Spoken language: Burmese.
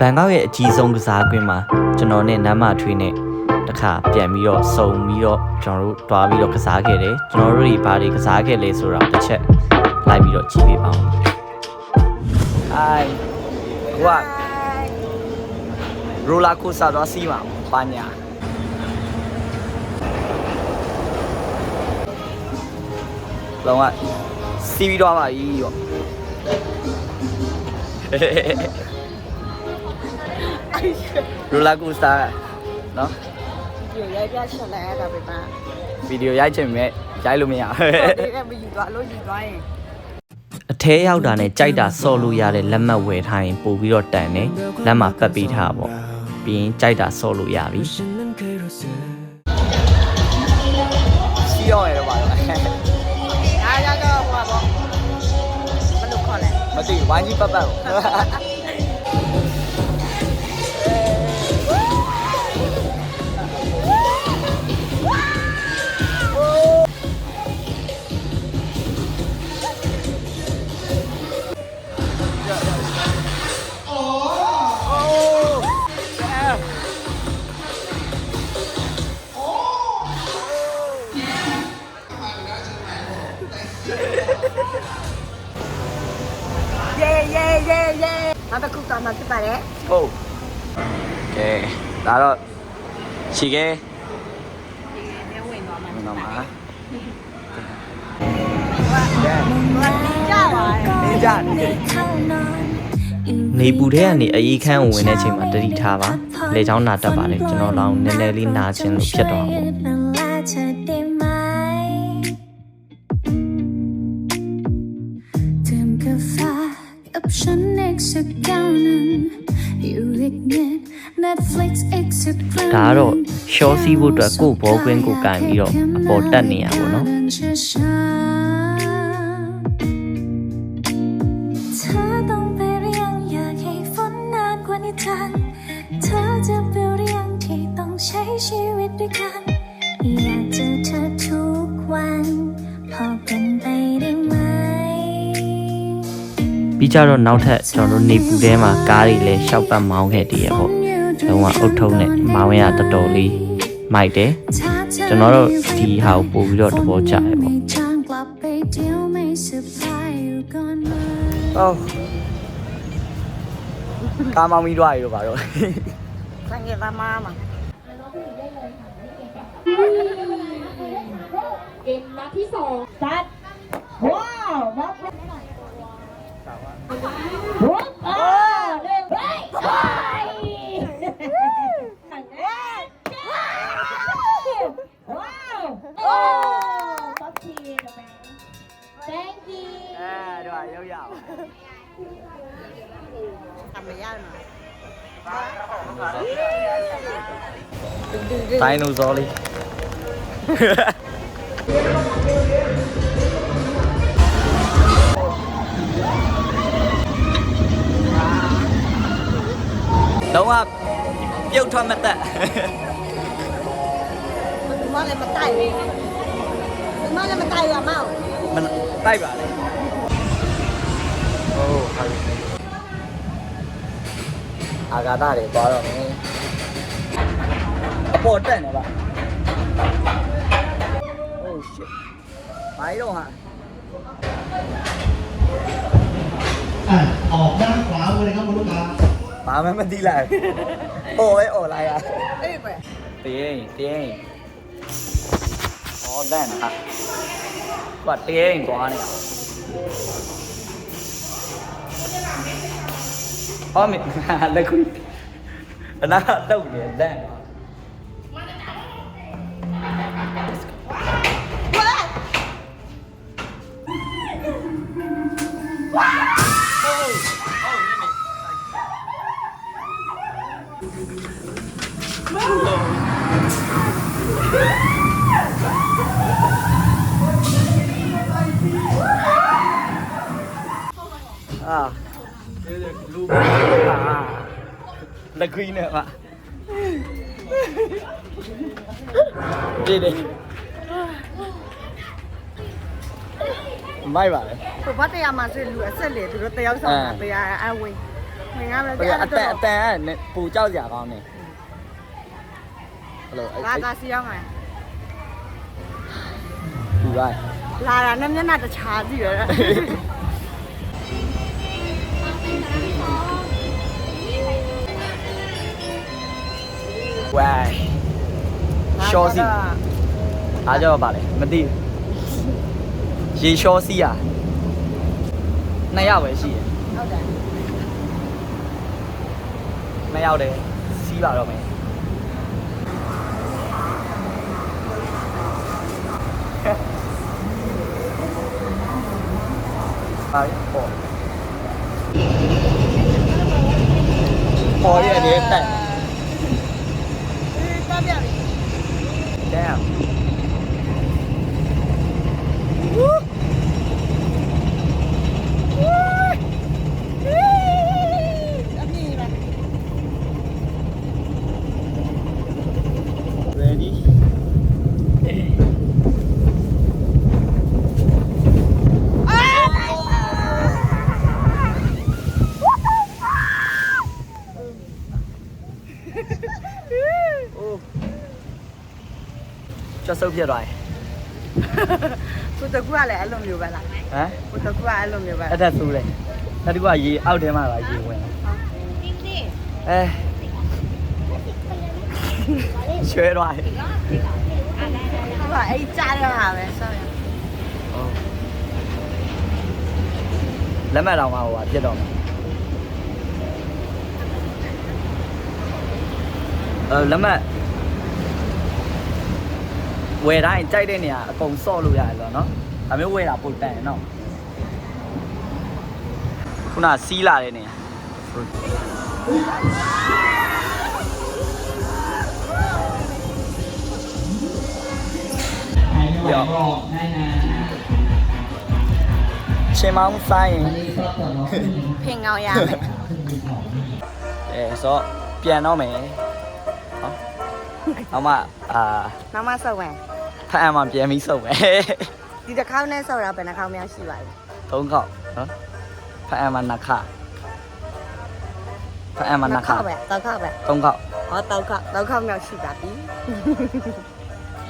ဘန်ကောက်ရဲ့အကြီးဆုံးကစားကွင်းမှာကျွန်တော်နဲ့နမ်းမထွေးနဲ့တခါပြန်ပြီးတော့စုံပြီးတော့ကျွန်တော်တို့တွားပြီးတော့ကစားခဲ့တယ်ကျွန်တော်တို့တွေဘာတွေကစားခဲ့လဲဆိုတော့တစ်ချက်လိုက်ပြီးတော့ကြည့်ပေးပါဦး Hi ဟိုကရိုလာကိုစတာတော့စီးမှာပါညာလောကစီးပြီးတော့ပါပြီ ရောရိုလာကိုစတာနော်ဒီရိုက်ပြချက်လိုက်ရတာပဲပါဗီဒီယိုရိုက်ချင်မဲ့ရိုက်လို့မရဒီကမယူသွားလို့ယူသွားရင်အထဲရောက်တာနဲ့ကြိုက်တာဆော့လို့ရတဲ့လက်မှတ်ဝယ်ထားရင်ပို့ပြီးတော့တန်တယ်လက်မှာပတ်ပေးထားပေါ့ပြီးရင်ကြိုက်တာဆော့လို့ရပြီစီရောရတော့ပါတော့အားရတော့ဟိုပါဘယ်လိုခေါ်လဲမသိဝိုင်းကြီးပတ်ပတ်ပေါ့ ရေရေရေရေမဘကူကမှဖြစ်ပါတယ်ဟုတ်ကဲဒါတော့ခြေခဲရေဝင်သွားမှာနော်မှာကြပါနေကြနေနေပူထဲကနေအေးခန်းဝင်တဲ့အချိန်မှာတတိထားပါလေချောင်းနာတက်ပါလေကျွန်တော်တော့နည်းနည်းလေးနာခြင်းလို့ဖြစ်တော့ပါ ဒါကတော့ရှော့စီးဖို့အတွက်ကို့ဘောကွင်းကိုကင်ပြီးတော့အပေါ်တက်နေရပါတော့ ပြီးကြတော့နောက်ထပ်ကျွန်တော်တို့နေပူထဲမှာကားတွေလည်းရှောက်ပတ်မောင်းခဲ့တည်းရပေါ့လုံးဝအုတ်ထုံးနဲ့မောင်းရတော်တော်လေးမိုက်တယ်ကျွန်တော်တို့ဒီဟာကိုပို့ပြီးတော့သဘောကျတယ်ပေါ့ ဟုတ်ကားမောင်းပြီးတော့ရတော့ပါတော့ ဆန်ရသမားမှာ เกมนัดที่สอง ซัด Tay nu gió đi Đúng không? Yêu thương mặt tạ Mình mất lên mặt tay Mình mất lên mặt tay là mau Mình tay vào đây Oh, how အာဂါတာတွေသွားတော့မယ်အပေါ်တက်နေပါ Oh shit မိုင်းတော့ဟာ อ่ะออกด้านขวามือเลยครับคุณลูกค้า ဘာမှမသိလိုက်။အော်ပဲအော်လိုက်ရ เอ้ยไป ။တင်းတင်း။အော်လန့်ဟာ။ကွာတင်းကွာနေ။ ஆமே அந்த குறிப்பு நான் அதான் முடியாது Ah. တဲ့လူပါလက်ခွေးနဲ့ပါဒီလေမိုက်ပါလေသူဘာတရားမှဆွေလူအဆက်လေသူတို့တယောက်ဆောင်တာတရားအဝေးငင်ကလည်းအဲ့အတန်အတန်ကပူကြောက်ကြကောင်းနေဟလိုအဲ့ဒါကစီရောက်မယ်ဘူးလိုက်လာတာနဲ့မျက်နှာတခြားစီရယ် 喂，消息，哪叫我爸嘞？没得，是消息啊，那要回去。没要的，洗吧了没？哎，好。好，一个连。 แก้ว ဆုပ်ဖြစ်သွားတယ်ကိုတကူကလည်းအဲ့လိုမျိုးပဲလားဟမ်ကိုတကူကအဲ့လိုမျိုးပဲအဲ့ဒါဆိုးတယ်တတိကရေအောက်ထဲမှာပါရေဝင်တယ်အဲရွှဲသွားတယ်သူကအဲ့ကြားရမှာပဲဆောက်ရလက်မှတ်တော်မှာဟိုပါဖြစ်တော့မှာအဲလက်မှတ် ဝယ်တိုင်းကြိုက်တဲ့နေရာအကုန်စော့လို့ရတယ်ဆိုတော့နော်ဒါမျိုးဝယ်တာပိုတန်ရနော်ခုနစီးလာတဲ့နေရာပြောချင်းမောင်းဆိုင်ရင် ဖင်ကောင်းရမယ် အဲဆိုတော့ပြန်တော့မယ်ဟော အမအာနောက်မှဆောက်မယ်ဖတ်အမှပြန်ပြီးစုပ်မယ်ဒီတစ်ခေါက်နဲ့ဆောက်တာဘယ်နှခေါက်များရှိပါလဲသုံးခေါက်နော်ဖတ်အမှနှစ်ခါဖတ်အမှနှစ်ခါပဲတောက်ခေါက်ပဲသုံးခေါက်ဟောတောက်ခေါက်တောက်ခေါက်မြောက်ရှိပါပြီ